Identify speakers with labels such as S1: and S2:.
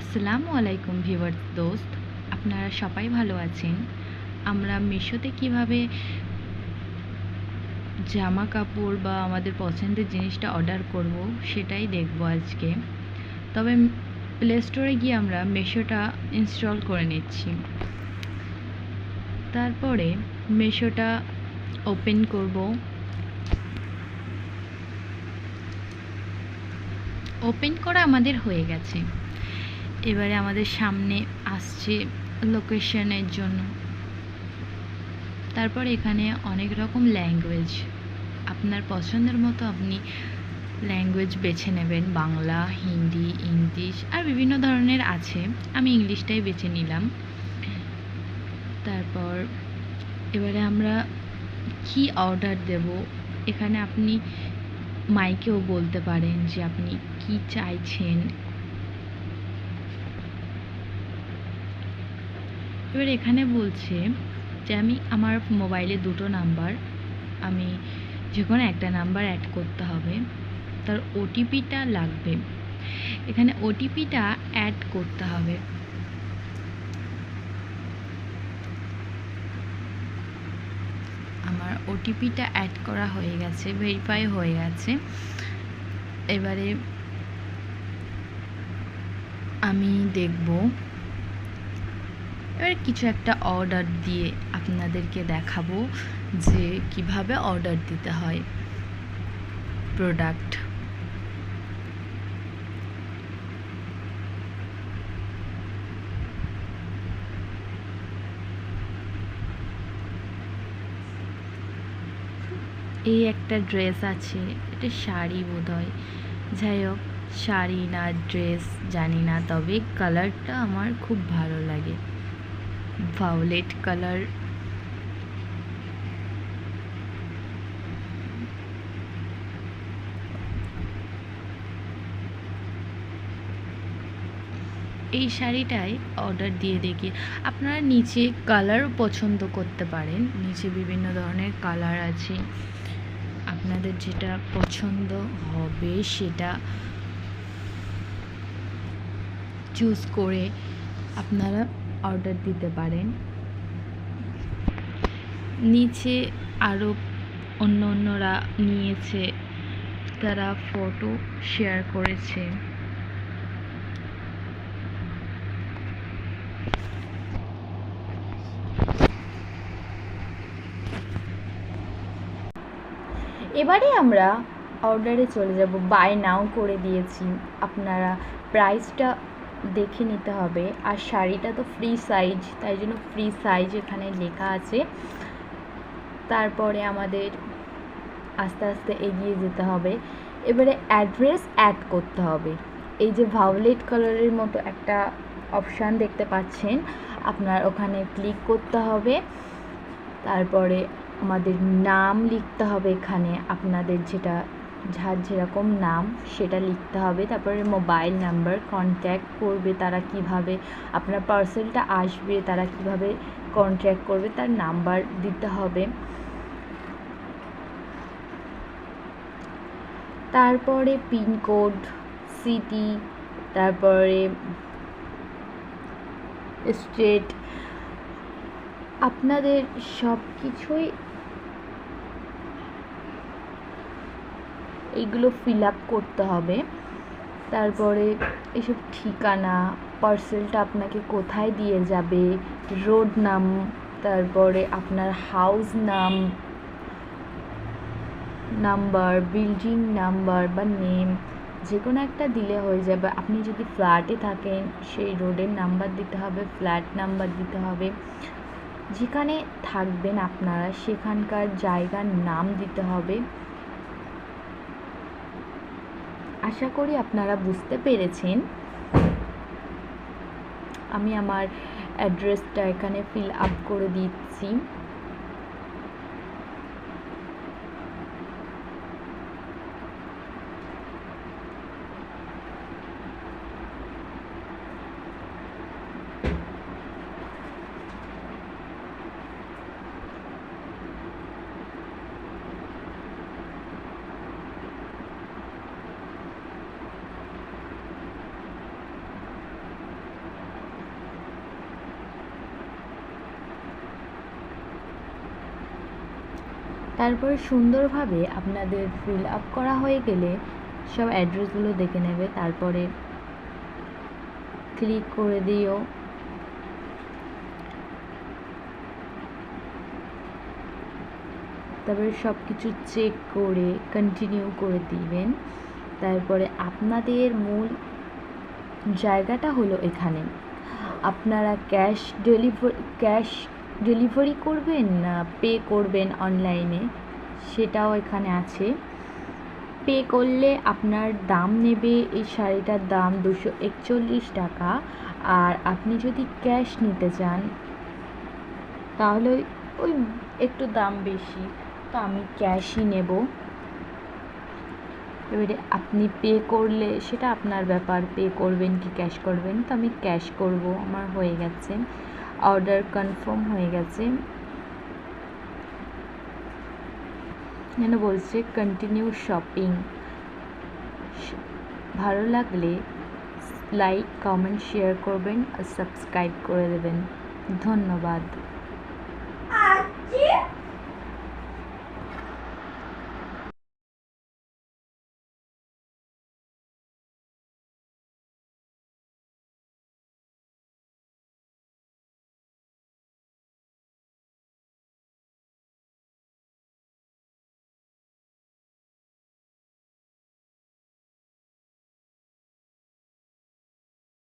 S1: আসসালামু আলাইকুম ভিউয়ার্স, দোস্ত। আপনারা সবাই ভালো আছেন? আমরা মিশোতে কীভাবে জামা কাপড় বা আমাদের পছন্দের জিনিসটা অর্ডার করব সেটাই দেখব আজকে। তবে প্লে স্টোরে গিয়ে আমরা মেশোটা ইনস্টল করে নিচ্ছি। তারপরে মেশোটা ওপেন করব। ওপেন করা আমাদের হয়ে গেছে। এবারে আমাদের সামনে আসছে লোকেশনের জন্য। তারপর এখানে অনেক রকম ল্যাঙ্গুয়েজ আপনার পছন্দের মতো আপনি ল্যাঙ্গুয়েজ বেছে নেবেন। বাংলা, হিন্দি, ইংলিশ আর বিভিন্ন ধরনের আছে। আমি ইংলিশটাই বেছে নিলাম। তারপর এবারে আমরা কি অর্ডার দেব? এখানে আপনি মাইকেও বলতে পারেন যে আপনি কি চাইছেন? এবার এখানে বলছে যে আমি আমার মোবাইলে দুটো নাম্বার, আমি যে কোনো একটা নাম্বার অ্যাড করতে হবে। তার ওটিপিটা লাগবে। এখানে ওটিপিটা অ্যাড করতে হবে। আমার ওটিপিটা অ্যাড করা হয়ে গেছে ভেরিফাই হয়ে গেছে। এবারে আমি দেখব এবার কিছু একটা অর্ডার দিয়ে আপনাদেরকে দেখাবো যে কীভাবে অর্ডার দিতে হয় প্রোডাক্ট এই একটা ড্রেস আছে, এটা শাড়ি বোধ হয় যাই হোক, শাড়ি না ড্রেস জানি না, তবে কালারটা আমার খুব ভালো লাগে। Violet colour. এই শাড়িটাই অর্ডার দিয়ে দেখি। আপনারা নিচে কালারও পছন্দ করতে পারেন। নিচে বিভিন্ন ধরনের কালার আছে। আপনাদের যেটা পছন্দ হবে সেটা চুজ করে আপনারা অর্ডার দিতে পারেন। নিচে আরও অন্য অন্যরা নিয়েছে, তারা ফটো শেয়ার করেছে। এবারে আমরা অর্ডারে চলে যাব। বাই নাও করে দিয়েছি। আপনারা প্রাইসটা দেখে নিতে হবে। আর শাড়িটা তো ফ্রি সাইজ তাই জন্য ফ্রি সাইজ এখানে লেখা আছে। তারপরে আমাদের আস্তে আস্তে এগিয়ে যেতে হবে। এবারে অ্যাড্রেস অ্যাড করতে হবে। এই যে ভায়োলেট কালারের মতো একটা অপশান দেখতে পাচ্ছেন, আপনার ওখানে ক্লিক করতে হবে। তারপরে আমাদের নাম লিখতে হবে এখানে, আপনাদের যেটা যার যেরকম নাম সেটা লিখতে হবে, তারপরে মোবাইল নাম্বার কন্ট্যাক্ট করবে তারা কীভাবে, আপনার পার্সেলটা আসবে তারা কীভাবে কন্ট্যাক্ট করবে, তার নাম্বার দিতে হবে। তারপরে পিনকোড সিটি তারপরে স্টেট আপনাদের সব কিছুই এইগুলো ফিল আপ করতে হবে। তারপরে এসব ঠিকানা পার্সেলটা আপনাকে কোথায় দিয়ে যাবে রোড নাম, তারপরে আপনার house name number building number বা নেম যে কোনো একটা দিলে হয়ে যাবে। আপনি যদি ফ্ল্যাটে থাকেন, সেই রোডের নাম্বার দিতে হবে ফ্ল্যাট নাম্বার দিতে হবে। যেখানে থাকবেন আপনারা, সেখানকার জায়গার নাম দিতে হবে। আশা করি আপনারা বুঝতে পেরেছেন। আমি আমার অ্যাড্রেসটা এখানে ফিল আপ করে দিচ্ছি। তারপরে সুন্দরভাবে আপনাদের ফিল আপ করা হয়ে গেলে সব অ্যাড্রেসগুলো দেখে নেবে। তারপরে ক্লিক করে দিও। তারপরে সব কিছু চেক করে কন্টিনিউ করে দিবেন। তারপরে আপনাদের মূল জায়গাটা হলো এখানে। আপনারা ক্যাশ ডেলিভারি ক্যাশ ডেলিভারি করবেন না পে করবেন অনলাইনে? সেটাও এখানে আছে। পে করলে আপনার দাম নেবে, এই শাড়িটার দাম দুশো একচল্লিশ টাকা। আর আপনি যদি ক্যাশ নিতে চান, তাহলে ওই একটু দাম বেশি। তো আমি ক্যাশই নেব। এবারে আপনি পে করলে, সেটা আপনার ব্যাপার, পে করবেন কি ক্যাশ করবেন? তো আমি ক্যাশ করব, আমার হয়ে গেছে। অর্ডার কনফার্ম হয়ে গেছে। যেন বলছে কন্টিনিউ শপিং ভালো লাগলে লাইক কমেন্ট শেয়ার করবেন আর সাবস্ক্রাইব করে দেবেন। ধন্যবাদ।